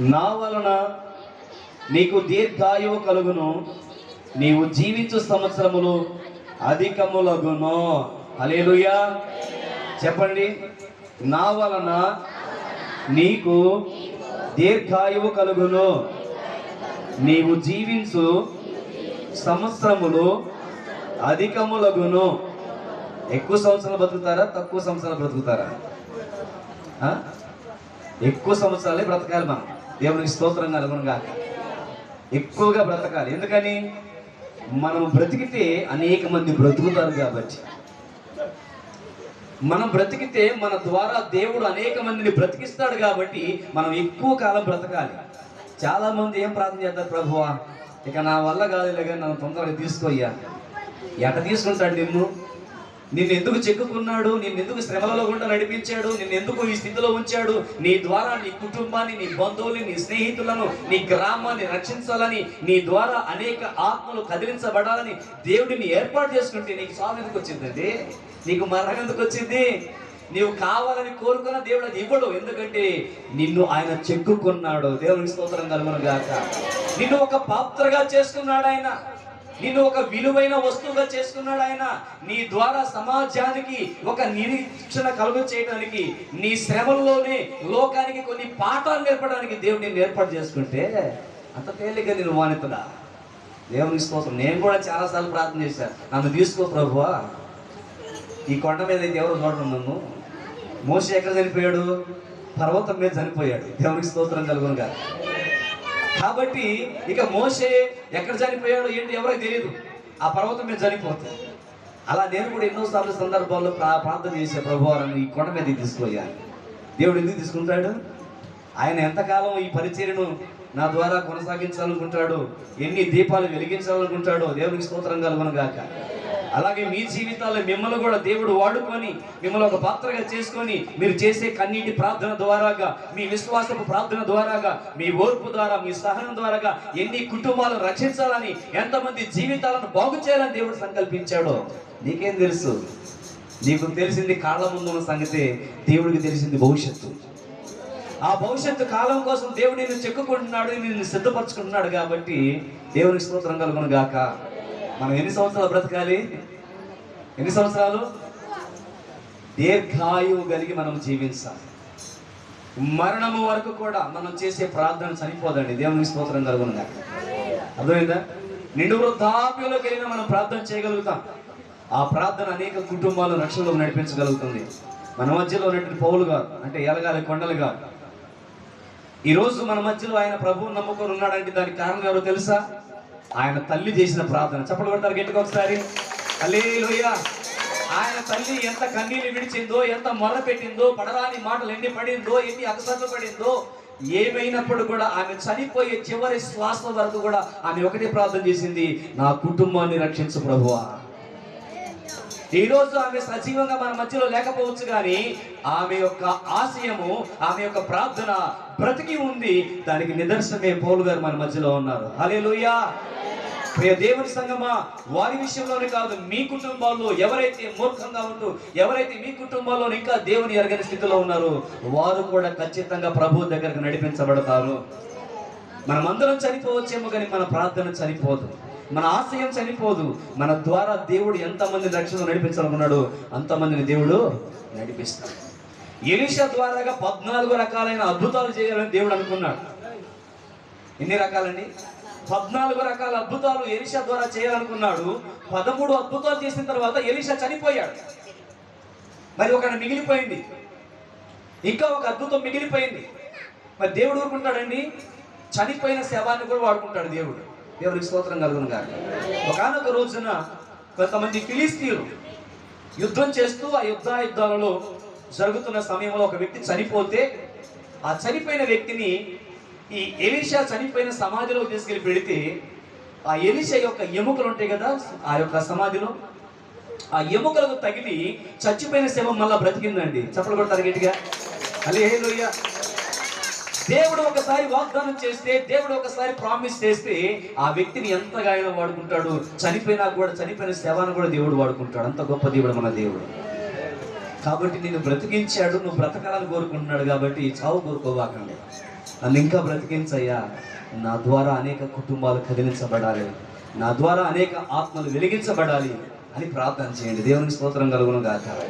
నా వలన నీకు దీర్ఘాయువు కలుగును. నీవు జీవించు సంవత్సరములు అధికములగును. అలేలుయా చెప్పండి. నా వలన నీకు దీర్ఘాయువు కలుగును. నీవు జీవించు సంవత్సరములు అధికములగును. ఎక్కువ సంవత్సరాలు బ్రతుకుతారా? తక్కువ సంవత్సరాలు బ్రతుకుతారా? ఎక్కువ సంవత్సరాలే బ్రతకాలి మనం. దేవునికి స్తోత్రం కలుగునుగా. ఎక్కువగా బ్రతకాలి. ఎందుకని? మనం బ్రతికితే అనేక మంది బ్రతుకుతారు కాబట్టి. మనం బ్రతికితే మన ద్వారా దేవుడు అనేక మందిని బ్రతికిస్తాడు కాబట్టి మనం ఎక్కువ కాలం బ్రతకాలి. చాలా మంది ఏం ప్రార్థన చేస్తారు ప్రభువా? ఇక నా వల్ల కాదులే కానీ నన్ను తొందరగా తీసుకోయ్యా ఎట తీసుకుంటాడు నిన్ను? నిన్ను ఎందుకు చెక్కుకున్నాడు? నిన్ను ఎందుకు శ్రమలలో గుండా నడిపించాడు? నిన్ను ఎందుకు ఈ స్థితిలో ఉంచాడు? నీ ద్వారా నీ కుటుంబాన్ని నీ బంధువుల్ని నీ స్నేహితులను నీ గ్రామాన్ని రక్షించాలని నీ ద్వారా అనేక ఆత్మలు కదిలించబడాలని దేవుడిని ఏర్పాటు చేసుకుంటే నీకు సాగు ఎందుకు వచ్చిందండి? నీకు మరణం ఎందుకు వచ్చింది? నీవు కావాలని కోరుకున్న దేవుడు అది ఇవ్వడు. ఎందుకంటే నిన్ను ఆయన చెక్కుకున్నాడు. దేవుని స్తోత్రం కలుగును గాక. నిన్ను ఒక పాత్రగా చేసుకున్నాడు ఆయన. నిన్ను ఒక విలువైన వస్తువుగా చేసుకున్నాడు ఆయన. నీ ద్వారా సమాజానికి ఒక నిరీక్షణ కలుగు చేయడానికి నీ శ్రమల్లోనే లోకానికి కొన్ని పాఠాలు నేర్పడానికి దేవుడు ఏర్పాటు చేసుకుంటే అంత తేలిగ్గా నేను మానితుడా? దేవుని కోసం నేను కూడా చాలాసార్లు ప్రార్థన చేశాను. నన్ను తీసుకో ప్రభువా. ఈ కొండ మీద అయితే ఎవరు చూడడం నన్ను. మోసి ఎక్కడ చనిపోయాడు? పర్వతం మీద చనిపోయాడు. దేవునికి స్తోత్రం కలుగునుగా. కాబట్టి ఇక మోసే ఎక్కడ చనిపోయాడో ఏంటి ఎవరికి తెలియదు ఆ పర్వతం మీద చనిపోతుంది అలా నేను కూడా ఎన్నోసార్లు సందర్భాల్లో ప్రా- ప్రార్థన చేసే ప్రభు ఈ కొండ మీద తీసుకుపోయాను దేవుడు ఎందుకు తీసుకుంటాడు? ఆయన ఎంతకాలం ఈ పరిచర్యను నా ద్వారా కొనసాగించాలనుకుంటాడు ఎన్ని దీపాలు వెలిగించాలనుకుంటాడో దేవునికి స్తోత్రం కలుగును గాక. అలాగే మీ జీవితాల్లో మిమ్మల్ని కూడా దేవుడు వాడుకొని మిమ్మల్ని ఒక పాత్రగా చేసుకొని మీరు చేసే కన్నీటి ప్రార్థన ద్వారాగా మీ విశ్వాసపు ప్రార్థన ద్వారాగా మీ ఓర్పు ద్వారా మీ సహనం ద్వారాగా ఎన్ని కుటుంబాలను రక్షించాలని ఎంతమంది జీవితాలను బాగు చేయాలని దేవుడు సంకల్పించాడో నీకేం తెలుసు? నీకు తెలిసింది కాళ్ళ ముందు ఉన్న సంగతి దేవుడికి తెలిసింది భవిష్యత్తు. ఆ భవిష్యత్తు కాలం కోసం దేవుడు నిన్ను చెక్కుకుంటున్నాడు నిన్ను సిద్ధపరచుకుంటున్నాడు కాబట్టి దేవునికి స్తోత్రం కలుగును గాక. మనం ఎన్ని సంవత్సరాలు బ్రతకాలి? ఎన్ని సంవత్సరాలు? దీర్ఘాయువు కలిగి మనం జీవించాలి. మరణము వరకు కూడా మనం చేసే ప్రార్థన చనిపోదండి దేవుని స్తోత్రం కలుగుందా అర్థమైందా? నిండు వృద్ధాప్యంలోకి వెళ్ళినా మనం ప్రార్థన చేయగలుగుతాం. ఆ ప్రార్థన అనేక కుటుంబాలు రక్షణలో నడిపించగలుగుతుంది. మన మధ్యలో ఉన్నటువంటి పౌలు గారు అంటే ఎలగాలి కొండలు గారు. ఈరోజు మన మధ్యలో ఆయన ప్రభువు నమ్ముకొని ఉన్నాడంటే దానికి కారణం ఎవరో తెలుసా? ఆయన తల్లి చేసిన ప్రార్థన. చెప్పలు కొడతారు గట్టిగా ఒకసారి. హల్లెలూయా. ఆయన తల్లి ఎంత కన్నీళ్ళు విడిచిందో ఎంత మొర పెట్టిందో పడరాని మాటలు ఎన్ని పడిందో ఎన్ని అగసర్లు పడిందో ఏమైనప్పుడు కూడా ఆమె చనిపోయే చివరి శ్వాస వరకు కూడా ఆమె ఒకటే ప్రార్థన చేసింది నా కుటుంబాన్ని రక్షించు ప్రభువా. ఈ రోజు ఆమె సజీవంగా మన మధ్యలో లేకపోవచ్చు కానీ ఆమె యొక్క ఆశయము ఆమె యొక్క ప్రార్థన బ్రతికి ఉంది. దానికి నిదర్శనమే పౌలు గారు మన మధ్యలో ఉన్నారు. హల్లెలూయా. ప్రియ దేవుని సంగమా వారి విషయంలోనే కాదు మీ కుటుంబాల్లో ఎవరైతే మూర్ఖంగా ఉంటూ ఎవరైతే మీ కుటుంబాల్లో ఇంకా దేవుని ఎరగని స్థితిలో ఉన్నారో వారు కూడా ఖచ్చితంగా ప్రభు దగ్గరకు నడిపించబడతారు. మనమందరం చనిపోవచ్చేమో కానీ మన ప్రార్థన చనిపోదు. మన ఆశయం చనిపోదు. మన ద్వారా దేవుడు ఎంతమంది రక్షణ నడిపించాలనుకున్నాడు అంతమందిని దేవుడు నడిపిస్తాడు. ఎలీషా ద్వారాగా పద్నాలుగు రకాలైన అద్భుతాలు చేయాలని దేవుడు అనుకున్నాడు. ఎన్ని రకాలండి? పద్నాలుగు రకాల అద్భుతాలు ఎలీషా ద్వారా చేయాలనుకున్నాడు. పదమూడు అద్భుతాలు చేసిన తర్వాత ఎలీషా చనిపోయాడు. మరి ఒక మిగిలిపోయింది. ఇంకా ఒక అద్భుతం మిగిలిపోయింది. మరి దేవుడు ఊరుకుంటాడండి? చనిపోయిన శవాన్ని కూడా వాడుకుంటాడు దేవుడు. దేవుడికి స్తోత్రం కలుగును గారు ఒకనొక రోజున కొంతమంది ఫిలిస్తీన్లు యుద్ధం చేస్తూ ఆ యుద్ధ యుద్ధాలలో జరుగుతున్న సమయంలో ఒక వ్యక్తి చనిపోతే ఆ చనిపోయిన వ్యక్తిని ఈ ఎలీషా చనిపోయిన సమాధిలో తీసుకెళ్ళి పెడితే ఆ ఎలీషా యొక్క ఎముకలు ఉంటాయి కదా ఆ యొక్క సమాధిలో. ఆ ఎముకలకు తగిలి చచ్చిపోయిన శవం మళ్ళా బ్రతికిందండి. చప్పలు కొడతారు గట్టిగా? హల్లెలూయా. దేవుడు ఒకసారి వాగ్దానం చేస్తే దేవుడు ఒకసారి ప్రామిస్ చేస్తే ఆ వ్యక్తిని ఎంతగా ఆయన వాడుకుంటాడు? చనిపోయినా కూడా చనిపోయిన శవాన్ని కూడా దేవుడు వాడుకుంటాడు. అంత గొప్ప దేవుడు మన దేవుడు. కాబట్టి నిన్ను బ్రతికించాడు నువ్వు బ్రతకాలని కోరుకుంటున్నాడు కాబట్టి చావు కోరుకోవాకండి. నన్ను ఇంకా బ్రతికించయ్యా. నా ద్వారా అనేక కుటుంబాలు కదిలించబడాలి. నా ద్వారా అనేక ఆత్మలు వెలిగించబడాలి అని ప్రార్థన చేయండి. దేవునికి స్తోత్రం కలుగును గాక.